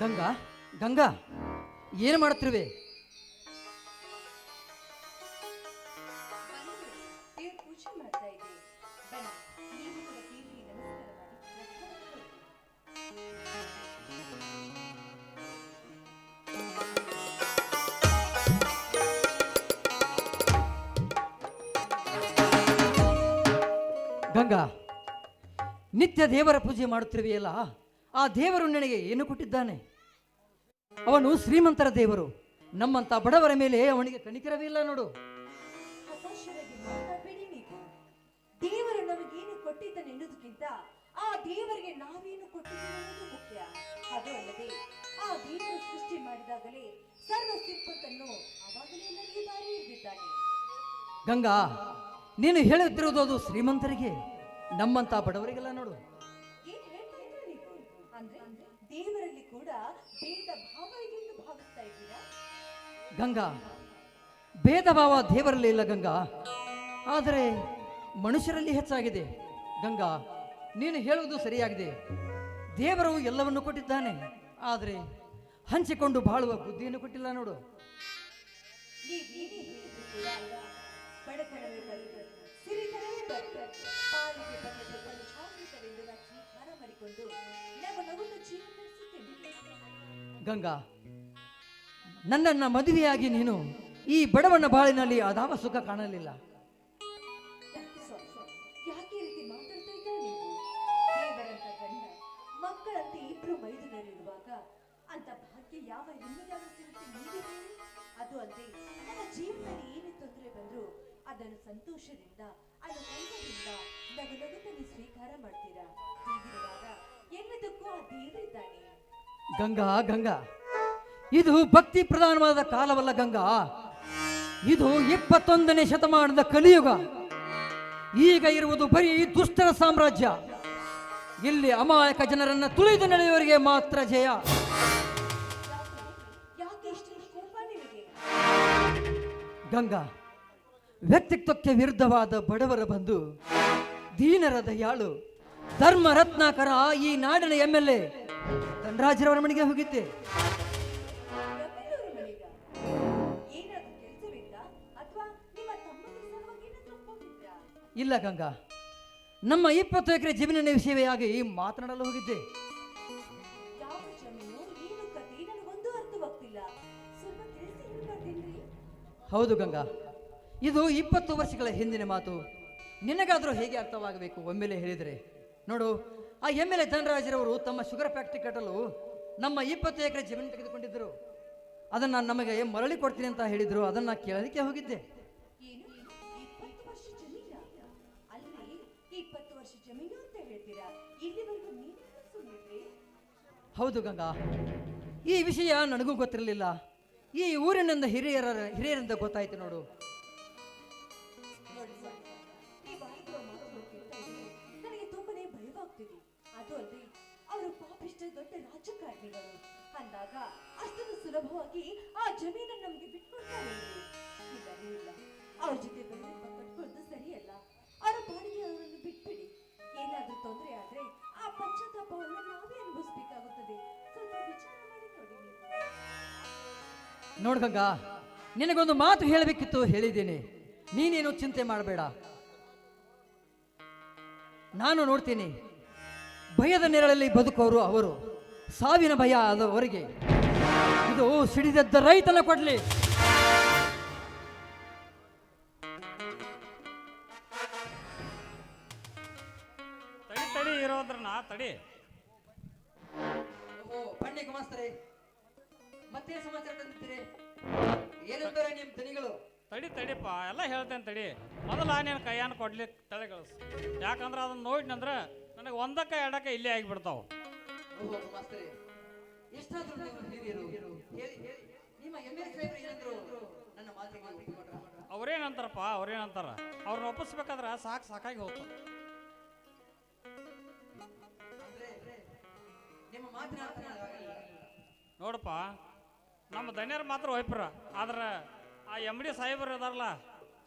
ಗಂಗಾ ಗಂಗಾ ಏನು ಮಾಡ್ತಿರುವೆ? ಗಂಗಾ ನಿತ್ಯ ದೇವರ ಪೂಜೆ ಮಾಡುತ್ತಿರುವೆಯಲ್ಲ ಆ ದೇವರು ನನಗೆ ಏನು ಕೊಟ್ಟಿದ್ದಾನೆ? ಅವನು ಶ್ರೀಮಂತರ ದೇವರು. ನಮ್ಮಂತ ಬಡವರ ಮೇಲೆ ಅವನಿಗೆ ಕಣಿಕರವೇ ಇಲ್ಲ ನೋಡು ಹತಾಶರಾಗಿ ಮಾತಾಡಬೇಡಿ ನೀವು. ದೇವರು ನಮಗೇನು ಕೊಟ್ಟಿದ್ದಾನೆನ್ನುವುದಕ್ಕಿಂತ ಆ ದೇವರಿಗೆ ನಾವೇನು ಕೊಟ್ಟಿದ್ದೇವೆ ಅನ್ನೋದು ಮುಖ್ಯ. ಅದು ಅಲ್ಲದೆ ಆ ದೇವರು ಸೃಷ್ಟಿ ಮಾಡಿದಾಗಲೇ ಸರ್ವ ಸಿಂಪತ್ತನ್ನು ಅವಾಗಲೇ ನಮಗೆ ದಾರಿ ಹಿಡಿದಿದ್ದಾನೆ. ಗಂಗಾ ನೀನು ಹೇಳುತ್ತಿರುವುದು ಅದು ಶ್ರೀಮಂತರಿಗೆ ನಮ್ಮಂತ ಬಡವರಿಗೆಲ್ಲ ನೋಡು. ಏನ್ ಹೇಳ್ತಾ ಇದ್ದೀರಾ ನೀವು? ಅಂದ್ರೆ ದೇವರಲ್ಲಿ ಕೂಡ ಭೇದ ಭಾವ ಇದೆ ಎಂದು ಭಾವಿಸ್ತಾ ಇದ್ದೀರಾ? ಗಂಗಾ ಭೇದ ಭಾವ ದೇವರಲ್ಲಿ ಇಲ್ಲ ಗಂಗಾ. ಆದರೆ ಮನುಷ್ಯರಲ್ಲಿ ಹೆಚ್ಚಾಗಿದೆ. ಗಂಗಾ ನೀನು ಹೇಳುವುದು ಸರಿಯಾಗಿದೆ. ದೇವರು ಎಲ್ಲವನ್ನು ಕೊಟ್ಟಿದ್ದಾನೆ. ಆದರೆ ಹಂಚಿಕೊಂಡು ಬಾಳುವ ಬುದ್ಧಿಯನ್ನು ಕೊಟ್ಟಿಲ್ಲ ನೋಡು. ಬಡತನವೇ ಬರ್ತದೆ ಸಿರಿತನವೇ ಬರ್ತದೆ ಪಾಲಿಗೆ ಬಂದದ್ದು ಗಂಗಾ, ನನ್ನನ್ನು ಮದುವೆಯಾಗಿ ನೀನು ಈ ಬಡವನ ಬಾಳಿನಲ್ಲಿ ಅದಾವ ಸುಖ ಕಾಣಲಿಲ್ಲ. ಮಕ್ಕಳಂತೆ ಇಬ್ರು ಮೈದುನರಿರುವಾಗ ಅಂತ ಭಾಗ್ಯ ಯಾವ ಹೆಣ್ಣಿಗಾದ್ರೂ ಸಿಗುತ್ತೆ ನೀವೇ ಅದು ಅಲ್ಲದೆ ನನ್ನ ಜೀವನದಲ್ಲಿ ಏನೇ ತೊಂದರೆ ಬಂದರೂ ಅದನ್ನು ಸಂತೋಷದಿಂದ ಅನುಕಂಪದಿಂದ ನಗು ನಗುತ್ತಲ್ಲಿ ಸ್ವೀಕಾರ ಮಾಡ್ತೀರಾ? ಹೀಗಿರುವಾಗ ಎಲ್ಲದಕ್ಕೂ ಆ ದೇವರಿದ್ದಾನೆ. ಗಂಗಾ ಗಂಗಾ. ಇದು ಭಕ್ತಿ ಪ್ರಧಾನವಾದ ಕಾಲವಲ್ಲ ಗಂಗಾ. ಇದು ಇಪ್ಪತ್ತೊಂದನೇ ಶತಮಾನದ ಕಲಿಯುಗ. ಈಗ ಇರುವುದು ಬರೀ ದುಷ್ಟರ ಸಾಮ್ರಾಜ್ಯ. ಇಲ್ಲಿ ಅಮಾಯಕ ಜನರನ್ನ ತುಳಿದು ನಡೆಯುವವರಿಗೆ ಮಾತ್ರ ಜಯ. ಗಂಗಾ ವ್ಯಕ್ತಿತ್ವಕ್ಕೆ ವಿರುದ್ಧವಾದ ಬಡವರ ಬಂದು ದೀನರ ದಯಾಳು ಧರ್ಮ ರತ್ನಾಕರ ಈ ನಾಡಿನ ಎಂ ಎಲ್ ಎ. ಧನರಾಜರವರ ಮನೆಗೆ ಹೋಗಿದ್ದೆ. ಇಲ್ಲ ಗಂಗಾ. ನಮ್ಮ ಇಪ್ಪತ್ತು ಎಕರೆ ಜಮೀನಿನ ವಿಷಯವಾಗಿ ಮಾತನಾಡಲು ಹೋಗಿದ್ದೆ. ಹೌದು ಗಂಗಾ. ಇದು ಇಪ್ಪತ್ತು ವರ್ಷಗಳ ಹಿಂದಿನ ಮಾತು. ನಿನಗಾದರೂ ಹೇಗೆ ಅರ್ಥವಾಗಬೇಕು ಒಮ್ಮೆಲೆ ಹೇಳಿದರೆ? ನೋಡು ಆ ಎಂ ಎಲ್ ಎ ಧನರಾಜರವರು ತಮ್ಮ ಶುಗರ್ ಫ್ಯಾಕ್ಟ್ರಿ ಕಟ್ಟಲು ನಮ್ಮ ಇಪ್ಪತ್ತು ಎಕರೆ ಜಮೀನು ತೆಗೆದುಕೊಂಡಿದ್ದರು. ಅದನ್ನು ನಮಗೆ ಮರಳಿ ಕೊಡ್ತೀನಿ ಅಂತ ಹೇಳಿದರು. ಅದನ್ನು ಕೇಳಲಿಕ್ಕೆ ಹೋಗಿದ್ದೆ. ಹೌದು ಗಂಗಾ. ಈ ವಿಷಯ ನನಗೂ ಗೊತ್ತಿರಲಿಲ್ಲ. ಈ ಊರಿನಿಂದ ಹಿರಿಯರ ಹಿರಿಯರಿಂದ ಗೊತ್ತಾಯ್ತು ನೋಡಿ. ಅಂದಾಗ ಅಷ್ಟೊಂದು ಸುಲಭವಾಗಿ ಆ ಜಮೀನನ್ನು ನಮಗೆ ಬಿಟ್ಕೊಡ್ತಾರೆ ಇಲ್ಲವೇ ಇಲ್ಲ. ಅವ್ರ ಜೊತೆ ಬೆಳೆದ ಕಟ್ಕೊಳ್ಳೋದು ಸರಿಯಲ್ಲ. ಅವರ ಬಾಡಿಗೆ ಅವರನ್ನು ಬಿಟ್ಬಿಡಿ. ಏನಾದ್ರೂ ತೊಂದರೆ ಆದ್ರೆ ಆ ಪಶ್ಚಾತ್ತಾಪವನ್ನು ನಾವೇ ಅನುಭವಿಸ್ಬೇಕಾಗುತ್ತದೆ. ಸ್ವಲ್ಪ ವಿಚಾರ ಮಾಡಿ ನೋಡಿ ನೀವು. ನಿನಗೊಂದು ಮಾತು ಹೇಳಬೇಕಿತ್ತು ಹೇಳಿದ್ದೀನಿ. ನೀನೇನು ಚಿಂತೆ ಮಾಡಬೇಡ. ನಾನು ನೋಡ್ತೀನಿ, ಭಯದ ನೆರಳಲ್ಲಿ ಬದುಕೋರು ಅವರು. ಸಾವಿನ ಭಯ ಆದವರಿಗೆ ಇದು ಸಿಡಿದದ್ದ ರೈತನ ಕೊಡಲಿ. ತಡಿ ತಡಿ ಇರೋದ್ರನ್ನ ತಡಿ. ಬನ್ನಿ ಕುಮಾಸ್ತರೇ ಮತ್ತೆ ಸಮಾಚಾರ ತಂದಿದ್ದೀರಿ? ಏನಂತಾರೆ ನಿಮ್ಮ ದನಿಗಳು? ತಡಿ ತಡಿಪ್ಪ ಎಲ್ಲ ಹೇಳ್ತೇನೆ ತಡಿ. ಮೊದಲ ನೀನು ಕೈಯನ್ನು ಕೊಡ್ಲಿಕ್ಕೆ ತಲೆ ಕಳಿಸ್ ಯಾಕಂದ್ರೆ ಅದನ್ನ ನೋಡಿನಂದ್ರೆ ನನಗೆ ಒಂದಕ್ಕೆ ಎರಡಕ್ಕೆ ಇಲ್ಲೇ ಆಗಿಬಿಡ್ತಾವ. ಮಾಸ್ತರೇ ಎಷ್ಟಾದ್ರೂ ನೀವು ಹಿರಿಯರು ಹೇಳಿ ಹೇಳಿ. ನಿಮ್ಮ ಎಂ ಎಲ್ ಸಾಹೇಬ್ರು ಏನಂದ್ರು ನನ್ನ ಮಾತಿಗೆ ಒಪ್ಪಿಕೊಂಡ್ರಾ? ಅವ್ರೇನಂತಾರಪ್ಪ ಅವ್ರೇನಂತಾರ? ಅವ್ರನ್ನ ಒಪ್ಪಿಸ್ಬೇಕಾದ್ರ ಸಾಕು ಸಾಕಾಗಿ ಹೋಗ್ತದೆ ಅಂದ್ರೆ ನಿಮ್ಮ ಮಾತಿನ ಅರ್ಥ ನನಗಾಗಲಿಲ್ಲ. ನೋಡಪ್ಪ ನಮ್ಮ ಧನ್ಯರು ಮಾತ್ರ ಒಯ್ಪ್ರ ಆದ್ರೆ ಆ ಎಂ ಡಿ ಸಾಹೇಬರು ಇದಾರಲ್ಲ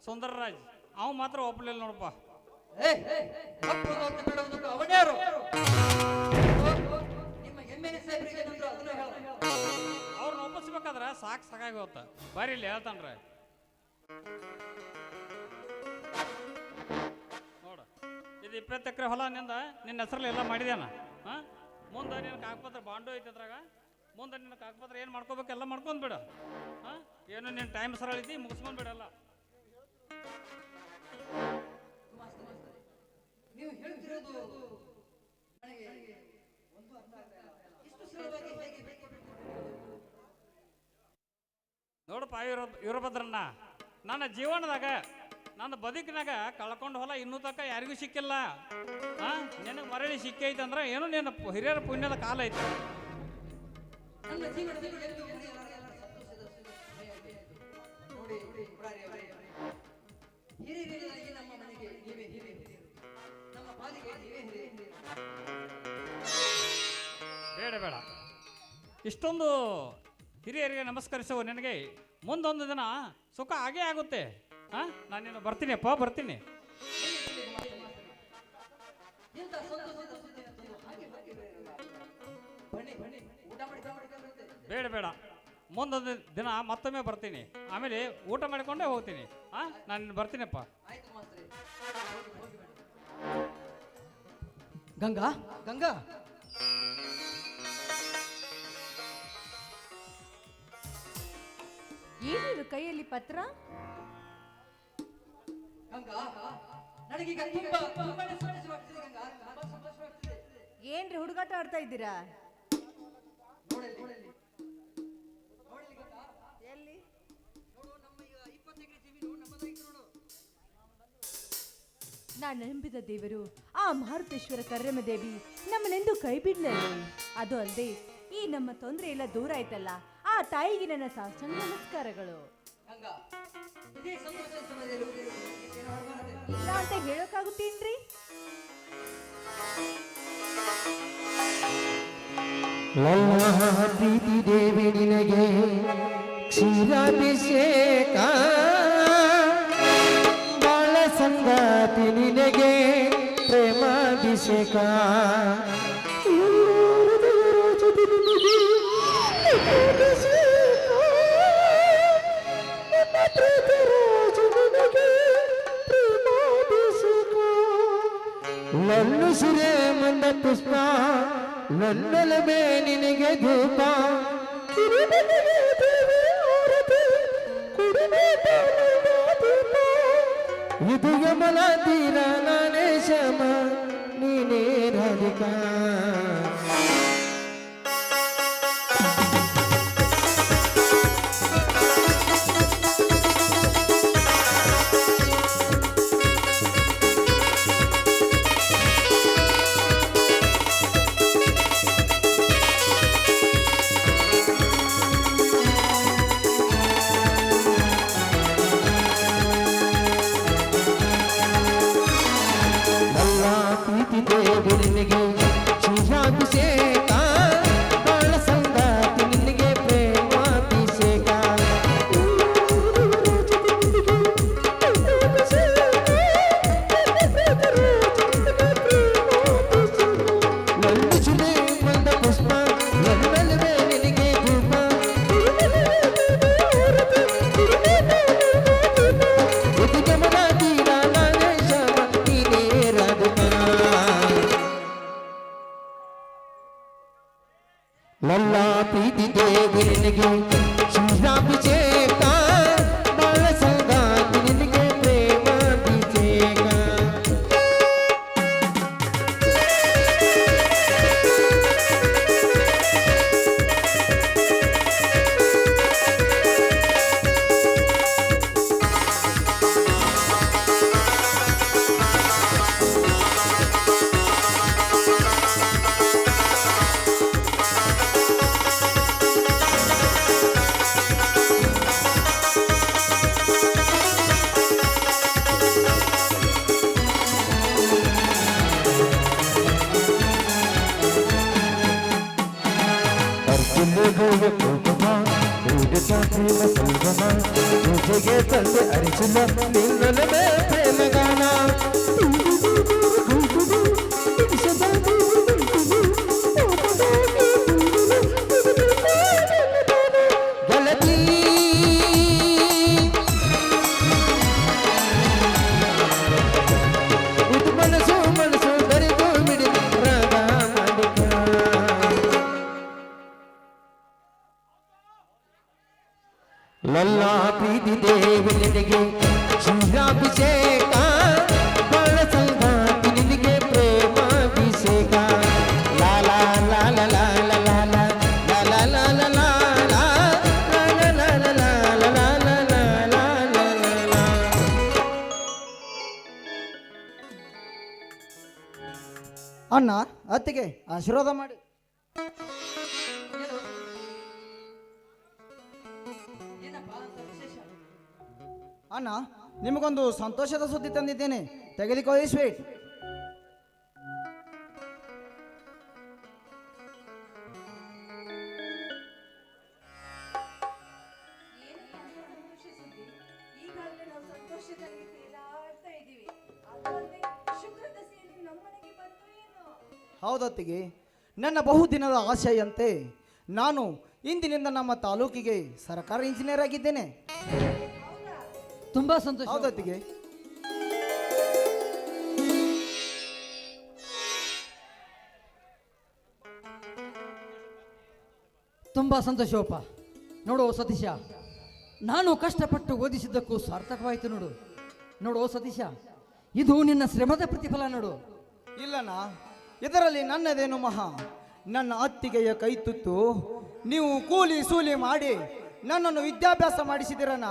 ಸುಂದರರಾಜ್ ಅವ್ ಮಾತ್ರ ಒಪ್ಪಲಿಲ್ಲ ನೋಡಪ್ಪ. ಏ, ಒಪ್ಪುವುದು ಅಂತ ಎ ಸಾಹೇಬ್ರಿಗೆ ಏನಂದ್ರು ಅದನ್ನ ಹೇಳು ಅವ್ರನ್ನ ಒಪ್ಪಿಸ್ಬೇಕಾದ್ರೆ ಸಾಕು ಸಾಕಾಗಿ ಹೋತ ಬರೀ ಇಲ್ಲಿ ಹೇಳ್ತಾನ್ರ. ನೋಡ ಇದು ಇಪ್ಪತ್ತು ಎಕರೆ ಹೊಲ ನಿಂದ ನಿನ್ನ ಹೆಸರಲ್ಲಿ ಎಲ್ಲ ಮಾಡಿದೇನ ಹಾಂ? ಮುಂದೆ ನಿನ್ನ ಕಾಗಪತ್ರ ಬಾಂಡು ಐತೆ ಅದ್ರಾಗ ಮುಂದೆ ನಿನ್ನ ಕಾಗಪತ್ರ ಏನು ಮಾಡ್ಕೋಬೇಕು ಎಲ್ಲ ಮಾಡ್ಕೊಂಡ್ ಬಿಡು. ಹಾಂ? ಏನು ನಿನ್ನ ಟೈಮ್ ಸರಳ ಐತಿ ಮುಗಿಸ್ಕೊಂಡ್ ಬಿಡಲ್ಲ ನೀವು ಹೇಳ್ತಿರೋದು ನನಗೆ ಒಂದು ಅರ್ಥ ಆಗ್ತಾ ಇಲ್ಲ. ಇಷ್ಟು ಸುಲಭವಾಗಿ ಹೇಗೆ ಬೇಕೆ ನೋಡಪ್ಪ ಇವ್ರ ವೀರಭದ್ರನ್ನ. ನನ್ನ ಜೀವನದಾಗ, ನನ್ನ ಬದುಕಿನಾಗ ಕಳ್ಕೊಂಡು ಹೊಲ ಇನ್ನೂ ತನಕ ಯಾರಿಗೂ ಸಿಕ್ಕಿಲ್ಲ. ಆ, ನಿನಗೆ ಮರಳಿ ಸಿಕ್ಕೈತೆ ಅಂದ್ರೆ ಏನು ನಿನ್ನ ಹಿರಿಯರ ಪುಣ್ಯದ ಕಾಲ ಐತೆ. ನಮ್ಮ ಮನೆಗೆ ನೀವೇ ಹಿರಿಯ ನಮ್ಮ ಪಾಲಿಗೆ ನೀವೇ ಹಿರಿಯರು. ಬೇಡ. ಇಷ್ಟೊಂದು ಹಿರಿಯರಿಗೆ ನಮಸ್ಕರಿಸುವ ನಿನಗೆ ಮುಂದೊಂದು ದಿನ ಸುಖ ಆಗೇ ಆಗುತ್ತೆ. ಹಾಂ ನಾನು ಬರ್ತೀನಿ ಬರ್ತೀನಿಪ್ಪ ಬರ್ತೀನಿ. ಬೇಡ ಬೇಡ. ಮುಂದೊಂದು ದಿನ ಮತ್ತೊಮ್ಮೆ ಬರ್ತೀನಿ. ಆಮೇಲೆ ಊಟ ಮಾಡಿಕೊಂಡೇ ಹೋಗ್ತೀನಿ. ಹಾಂ ನಾನು ಬರ್ತೀನಪ್ಪ. ಗಂಗಾ ಗಂಗಾ. ಏನಿದು ಕೈಯಲ್ಲಿ ಪತ್ರ? ಗಂಗಾ ನನಗೀಗ ತುಂಬಾ ತುಂಬಾನೇ ಸಂತೋಷವಾಗ್ತಿದೆ ಗಂಗಾ ತುಂಬಾ ಸಂತೋಷವಾಗ್ತಿದೆ ಏನ್ರಿ ಹುಡುಗಾಟ ಆಡ್ತಾ ಇದ್ದೀರಾ? ನೋಡಲ್ಲಿ ನೋಡಲ್ಲಿ. ನೋಡಲ್ಲಿ ಗಂಗಾ ಎಲ್ಲಿ? ನೋಡು ನಮ್ಮ ಈಗ ಇಪ್ಪತ್ತು ಎಕರೆ ಜಮೀನು ನಮ್ಮದಾಗಿತ್ತು ನೋಡು. ನಾನು ನಂಬಿದ ದೇವರು ಆ ಮಾರುತೇಶ್ವರ ಕರ್ರಮ್ಮ ದೇವಿ ನಮ್ಮನ್ನೆಂದು ಕೈ ಬಿಡ್ಲಲ್ಲ ಅದು ಅಲ್ಲದೆ ಈ ನಮ್ಮ ತೊಂದರೆ ಎಲ್ಲ ದೂರ ಆಯ್ತಲ್ಲ ತಾಯಿಗೆ ನನ್ನ ಸಾಷ್ಟಾಂಗ ನಮಸ್ಕಾರಗಳು ಗಂಗಾ ಇದೇ ಸಂತೋಷದ ಸಮಯದಲ್ಲಿ ಏನು ಮಾಡಬಾರದು? ಇಲ್ಲ ಅಂತ ಹೇಳೋಕ್ಕಾಗುತ್ತೇನ್ರಿ? ನನ್ನ ಪ್ರೀತಿ ದೇವಿ ನಿನಗೆ ಕ್ಷೀರಾಭಿಷೇಕ. ಬಾಳ ಸಂಗಾತಿ ನಿನಗೆ ಪ್ರೇಮಾಭಿಷೇಕ. ನನ್ನ ಸುರೇ ಮಂದ ಪುಷ್ಪ ನನ್ನಲವೇ ನಿನಗೆ ಧೂಪ. ಇದು ಯಮಲ ತೀರ ನಾನೇ ಶಮ ನೀನೇ ರಾಧಿಕಾ వెళ్ళబోయే కోపమా వీడితో ప్రేమ కల్పమా అరిచిన నిన్నలమే ప్రేమగా ಅಣ್ಣ ಅತ್ತಿಗೆ ಆಶೀರ್ವಾದ ಮಾಡಿ. ಅಣ್ಣ ನಿಮಗೊಂದು ಸಂತೋಷದ ಸುದ್ದಿ ತಂದಿದ್ದೇನೆ. ತೆಗೆದುಕೊಳ್ಳಿ ಸ್ವೀಟ್ ಹೌದತ್ತಿಗೆ ನನ್ನ ಬಹುದಿನದ ಆಶಯಂತೆ ನಾನು ಇಂದಿನಿಂದ ನಮ್ಮ ತಾಲೂಕಿಗೆ ಸರ್ಕಾರಿ ಇಂಜಿನಿಯರ್ ಆಗಿದ್ದೇನೆ. ತುಂಬಾ ಸಂತೋಷ. ಹೌದತ್ತಿಗೆ ತುಂಬಾ ಸಂತೋಷವಪ್ಪ. ನೋಡು ಸತೀಶ ನಾನು ಕಷ್ಟಪಟ್ಟು ಓದಿಸಿದ್ದಕ್ಕೂ ಸಾರ್ಥಕವಾಯಿತು ನೋಡು. ನೋಡು ಸತೀಶ ಇದು ನಿನ್ನ ಶ್ರಮದ ಪ್ರತಿಫಲ ನೋಡು. ಇಲ್ಲಣ್ಣ. ಇದರಲ್ಲಿ ನನ್ನದೇನು ಮಹಾ? ನನ್ನ ಅತ್ತಿಗೆಯ ಕೈ ತುತ್ತು ನೀವು ಕೂಲಿ ಸೂಲಿ ಮಾಡಿ ನನ್ನನ್ನು ವಿದ್ಯಾಭ್ಯಾಸ ಮಾಡಿಸಿದಿರನ?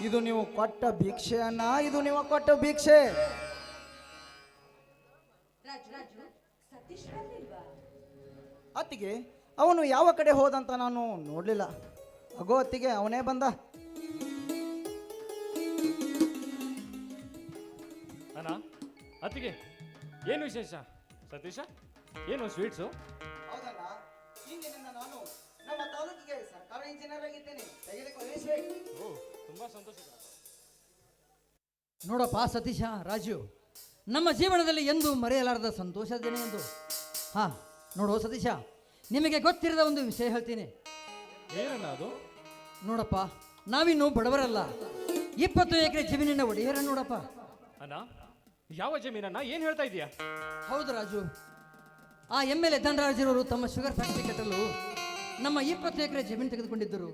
ಇದು ನೀವು ಕೊಟ್ಟ ಭಿಕ್ಷೆ ಅನ್ನ ಇದು ನೀವು ಕೊಟ್ಟ ಭಿಕ್ಷೆ. ರಾಜು ರಾಜು ಸತೀಶ್ ಅತ್ತಿಗೆ ಅವನು ಯಾವ ಕಡೆ ಹೋದಂತ ನಾನು ನೋಡಲಿಲ್ಲ. ಅಗೋ ಅತ್ತಿಗೆ ಅವನೇ ಬಂದ. ಅಣ್ಣ ಅತ್ತಿಗೆ ಏನು ವಿಶೇಷ? ಸತೀಶ ಏನು ಸ್ವೀಟ್ಸು ಇಂದಿನಿಂದ ನಾನು ನಮ್ಮ ತಾಲೂಕಿಗೆ ಸರ್ಕಾರಿ ಇಂಜಿನಿಯರ್ ಆಗಿದ್ದೇನೆ. ತೆಗೆದುಕೊಳ್ಳಿ ಸ್ವೀಟ್. ಓ ತುಂಬ ಸಂತೋಷ ನೋಡಪ್ಪ ಸತೀಶ ರಾಜು ನಮ್ಮ ಜೀವನದಲ್ಲಿ ಎಂದು ಮರೆಯಲಾರದ ಸಂತೋಷ ದಿನ ಎಂದು. ಹಾ ನೋಡು ಸತೀಶ ನಿಮಗೆ ಗೊತ್ತಿರದ ಒಂದು ವಿಷಯ ಹೇಳ್ತೀನಿ. ಏನಣ್ಣ ಅದು? ನೋಡಪ್ಪ ನಾವಿನ್ನು ಬಡವರಲ್ಲ. ಇಪ್ಪತ್ತು ಎಕರೆ ಜಮೀನಿನ ಒಡೆಯರ ನೋಡಪ್ಪ. ಅಣ್ಣ? ಯಾವ ಜಮೀನನ್ನ ಏನ್ ಹೇಳ್ತಾ ಇದೀಯಾ? ಹೌದು ರಾಜು. ಆ ಎಂ ಎಲ್ ಎ ಧನರಾಜರವರು ತಮ್ಮ ಶುಗರ್ ಫ್ಯಾಕ್ಟರಿ ಕಟ್ಟಲು ನಮ್ಮ ಇಪ್ಪತ್ತು ಎಕರೆ ಜಮೀನು ತೆಗೆದುಕೊಂಡಿದ್ದರು.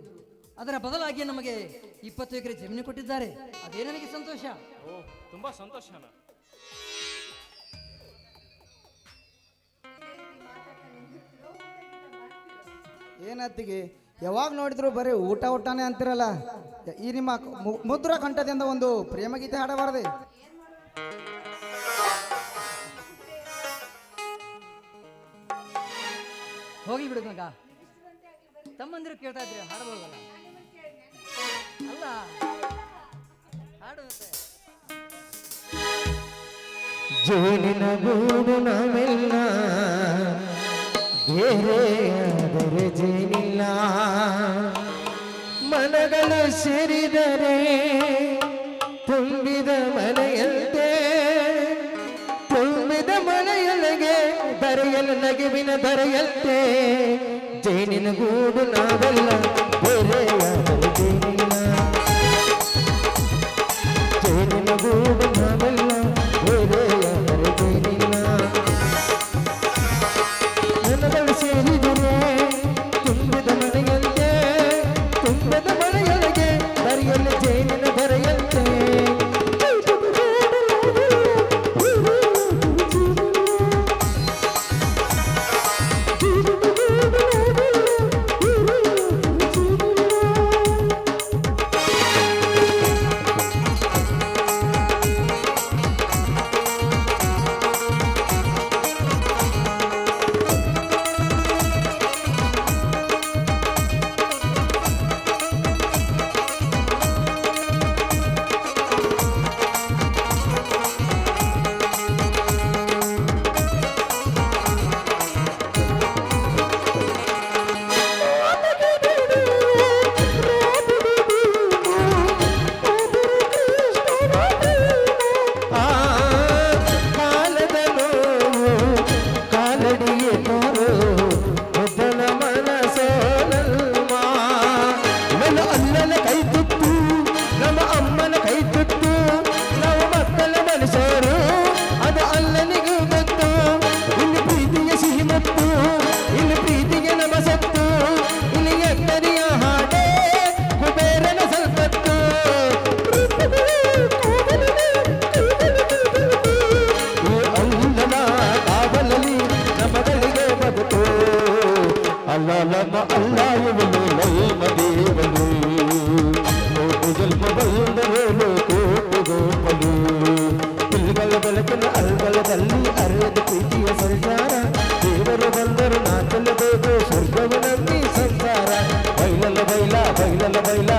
ಅದರ ಬದಲಾಗಿ ನಮಗೆ ಇಪ್ಪತ್ತು ಎಕರೆ ಜಮೀನು ಕೊಟ್ಟಿದ್ದಾರೆ. ಅದೇ ನನಗೆ ಸಂತೋಷ. ಓ ತುಂಬಾ ಸಂತೋಷ ಏನತ್ತಿಗೆ? ಯಾವಾಗ ನೋಡಿದ್ರು ಬರೀ ಊಟ ಊಟನೇ ಅಂತಿರಲ್ಲ. ಈ ನಿಮ್ಮ ಮುದ್ರ ಕಂಠದಿಂದ ಒಂದು ಪ್ರೇಮಗೀತೆ ಹಾಡಬಾರದೆ. ಹೋಗಿ ಬಿಡು ಮಗ ತಮ್ಮಂದಿರು ಕೇಳ್ತಾ ಇದ್ರೆ ಹಾಡಬಹುದಲ್ಲ ಅಲ್ಲ ಹಾಡು ಮತ್ತೆ. ಜೇನಿನ ಗೂಡು ನಾವೆಲ್ಲ ಬೇರೆಯಾದರೆ ಜೇನಿಲ್ಲ. ಮನಗಳು ಸೇರಿದರೆ ತುಂಬಿದ ಮನೆಯಂತೆ ಬರೆಯಲು ದರೆಯಂತೆ ಜೇನಿನ ಗೂಡು ನಾವೆಲ್ಲ ನಮ್ಮ ಅಲ್ಲ ಇವನು ನಮ್ಮ ದೇವನು ಕೋಟು ಜನ್ಮ ಬಂದರೇನು ಕೋಟು ಗೋಪನು ಪಿಲ್ಗಳ ಬೆಳಕಿನ ಅಲ್ಗಲದಲ್ಲಿ ಅರಿಯದ ಪ್ರೀತಿಯ ಸಂಸಾರ. ದೇವರು ಬಂದರು ನಾ ಚೆಲ್ಲಬೇಕು ಸ್ವರ್ಗವ ಸಂಸಾರ. ಬೈಲಲ್ಲ ಬೈಲ ಬೈಲಲ್ಲ ಬೈಲ.